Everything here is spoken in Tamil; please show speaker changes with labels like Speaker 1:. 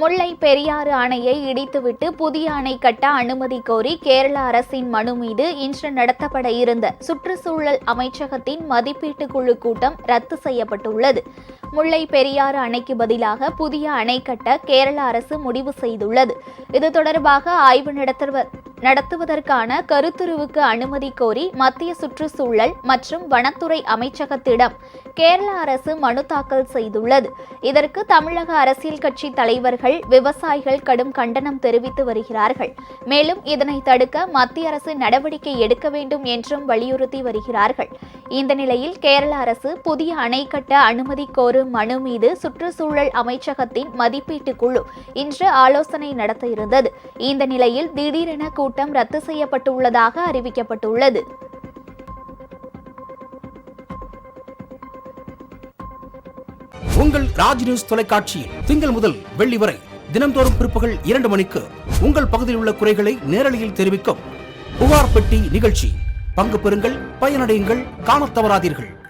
Speaker 1: முல்லை பெரியாறு அணையை இடித்துவிட்டு புதிய அணை கட்ட அனுமதி கோரி கேரள அரசின் மனு மீது இன்று நடத்தப்பட இருந்த சுற்றுச்சூழல் அமைச்சகத்தின் மதிப்பீட்டு குழு கூட்டம் ரத்து செய்யப்பட்டுள்ளது. முல்லை பெரியாறு அணைக்கு பதிலாக புதிய அணை கட்ட கேரள அரசு முடிவு செய்துள்ளது. இது தொடர்பாக ஆய்வு நடத்துவ நடத்துவதற்கான கருத்துருவுக்கு அனுமதி கோரி மத்திய சுற்றுச்சூழல் மற்றும் வனத்துறை அமைச்சகத்திடம் கேரள அரசு மனு தாக்கல் செய்துள்ளது. இதற்கு தமிழக அரசியல் கட்சி தலைவர்கள் விவசாயிகள் கடும் கண்டனம் தெரிவித்து வருகிறார்கள். மேலும் இதனை தடுக்க மத்திய அரசு நடவடிக்கை எடுக்க வேண்டும் என்றும் வலியுறுத்தி வருகிறார்கள். இந்த நிலையில் கேரள அரசு புதிய அணை கட்ட அனுமதி கோரும் மனு மீது சுற்றுச்சூழல் அமைச்சகத்தின் மதிப்பீட்டு குழு இன்று ஆலோசனை நடத்த இருந்தது. இந்த நிலையில் திடீரென கூட்டம் ரத்து செய்யப்பட்டுள்ளதாக அறிவிக்கப்பட்டுள்ளது.
Speaker 2: உங்கள் ராஜ் நியூஸ் தொலைக்காட்சியில் திங்கள் முதல் வெள்ளி வரை தினம்தோறும் பிற்பகல் இரண்டு மணிக்கு உங்கள் பகுதியில் உள்ள குறைகளை நேரலையில் தெரிவிக்கும் புகார் பெட்டி நிகழ்ச்சி. பங்கு பெறுங்கள் பயனடையுங்கள் காணத் தவறாதீர்கள்.